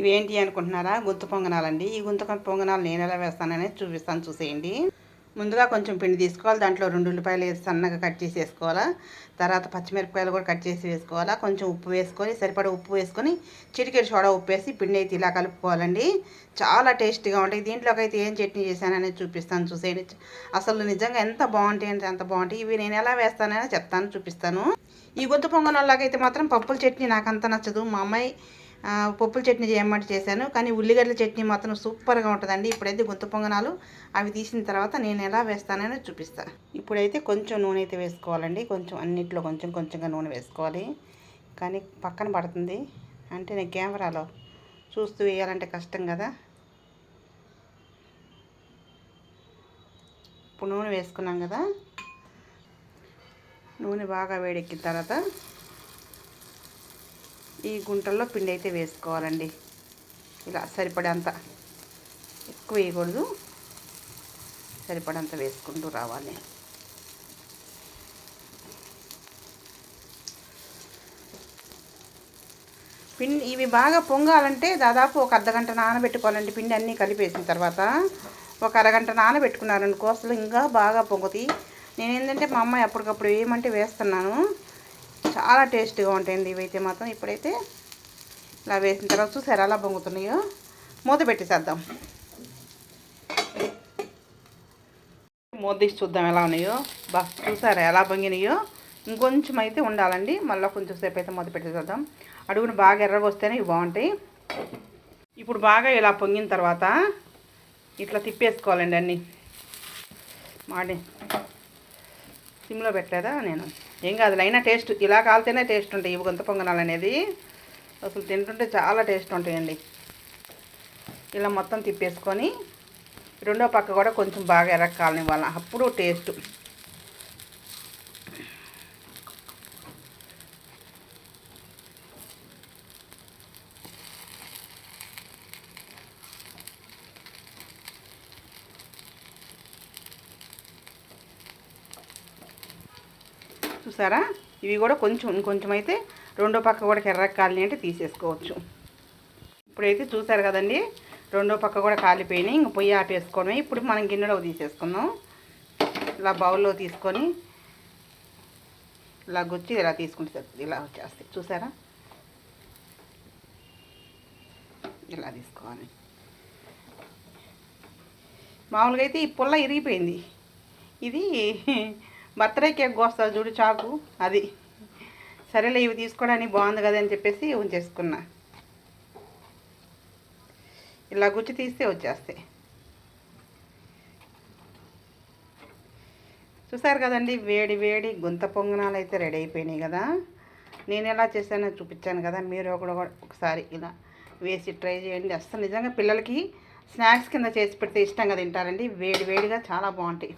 ఇవేంటి అనుకుంటున్నారా? గుంత పొంగనాలండి. ఈ గుంత పొంగనాలు నేను ఎలా వేస్తాననేది చూపిస్తాను చూసేయండి. ముందుగా కొంచెం పిండి తీసుకోవాలి. దాంట్లో రెండు ఉల్లిపాయలు వేసి సన్నగా కట్ చేసి వేసుకోవాలా. తర్వాత పచ్చిమిరపకాయలు కూడా కట్ చేసి వేసుకోవాలా. కొంచెం ఉప్పు వేసుకొని సరిపడా ఉప్పు వేసుకొని చిటికెడు సోడా ఉప్పు వేసి పిండి అయితే ఇలా కలుపుకోవాలండి. చాలా టేస్టీగా ఉంటాయి. దీంట్లోకి అయితే ఏం చట్నీ చేశాననేది చూపిస్తాను చూసేయండి. అసలు నిజంగా ఎంత బాగుంటాయి అంటే అంత బాగుంటాయి. ఇవి నేను ఎలా వేస్తానని చెప్తాను చూపిస్తాను. ఈ గుంత పొంగనాలాగైతే మాత్రం పప్పుల చట్నీ నాకు అంత నచ్చదు. మా అమ్మాయి పప్పుల చట్నీ చేయమంటే చేశాను. కానీ ఉల్లిగడ్డల చట్నీ మాత్రం సూపర్గా ఉంటుందండి. ఇప్పుడైతే గుంత పొంగనాలు అవి తీసిన తర్వాత నేను ఎలా వేస్తానని చూపిస్తాను ఇప్పుడైతే కొంచెం నూనె అయితే వేసుకోవాలండి. కొంచెం అన్నిట్లో కొంచెం కొంచెంగా నూనె వేసుకోవాలి. కానీ పక్కన పడుతుంది. అంటే నేను కెమెరాలో చూస్తూ వేయాలంటే కష్టం కదా. ఇప్పుడు నూనె వేసుకున్నాం కదా. నూనె బాగా వేడెక్కిన తర్వాత ఈ గుంటల్లో పిండి అయితే వేసుకోవాలండి. ఇలా సరిపడేంత ఎక్కువ వేయకూడదు. సరిపడంత వేసుకుంటూ రావాలి. పిండి ఇవి బాగా పొంగాలంటే దాదాపు ఒక అర్ధగంట నానబెట్టుకోవాలండి పిండి అన్నీ కలిపేసిన తర్వాత. ఒక అరగంట నానబెట్టుకున్నారనుకో అసలు ఇంకా బాగా పొంగుతాయి. నేను ఏంటంటే మా అమ్మాయి అప్పటికప్పుడు వేయమంటే వేస్తున్నాను. చాలా టేస్ట్గా ఉంటాయండి ఇవైతే మాత్రం. ఇప్పుడైతే ఇలా వేసిన తర్వాత చూసారు ఎలా పొంగుతున్నాయో మూత పెట్టేసేద్దాం. మూత తీసి చూద్దాం ఎలా ఉన్నాయో. బా చూసారా ఎలా పొంగినాయో ఇంకొంచెం అయితే ఉండాలండి. మళ్ళీ కొంచెం సేపు అయితే మూత పెట్టేసేద్దాం. అడుగును బాగా ఎర్రగా వస్తేనే ఇవి బాగుంటాయి. ఇప్పుడు బాగా ఇలా పొంగిన తర్వాత ఇట్లా తిప్పేసుకోవాలండి అన్నీ. మాడి. సిమ్లో పెట్టలేదా నేను? ఏం కాదు అయినా టేస్ట్ ఇలా కాలితేనే టేస్ట్ ఉంటాయి ఇవి గొంత పొంగనాలు అనేది. అసలు తింటుంటే చాలా టేస్ట్ ఉంటాయండి. ఇలా మొత్తం తిప్పేసుకొని రెండో పక్క కూడా కొంచెం బాగా ఎర్రగా వాళ్ళ అప్పుడు టేస్ట్. చూసారా? ఇవి కూడా కొంచెం ఇంకొంచెం అయితే రెండో పక్క కూడా ఎర్రగా కాలి అంటే తీసేసుకోవచ్చు. ఇప్పుడైతే చూసారు కదండి రెండో పక్క కూడా కాలిపోయినాయి. ఇంక పొయ్యి ఆపేసుకోవడమే ఇప్పుడు మనం గిన్నెలో తీసేసుకుందాం. ఇలా బౌల్లో తీసుకొని ఇలా గుచ్చి ఇలా తీసుకుంటే సరిపోతుంది. ఇలా వచ్చేస్తాయి చూసారా? ఇలా తీసుకోవాలి. మామూలుగా అయితే ఈ పుల్ల ఇరిగిపోయింది. ఇది బర్త్డే కేక్ వస్తుంది చూడు చాకు అది. సరేలే ఇవి తీసుకోవడానికి బాగుంది కదా అని చెప్పేసి ఉంచేసుకున్నా. ఇలా గుచ్చి తీస్తే వచ్చేస్తాయి. చూసారు కదండి వేడి వేడి గుంత పొంగనాలు అయితే రెడీ అయిపోయినాయి కదా. నేను ఎలా చేశానో చూపించాను కదా మీరు కూడా ఒకసారి ఇలా వేసి ట్రై చేయండి. అసలు నిజంగా పిల్లలకి స్నాక్స్ కింద చేసి పెడితే ఇష్టంగా తింటారండి. వేడి వేడిగా చాలా బాగుంటాయి.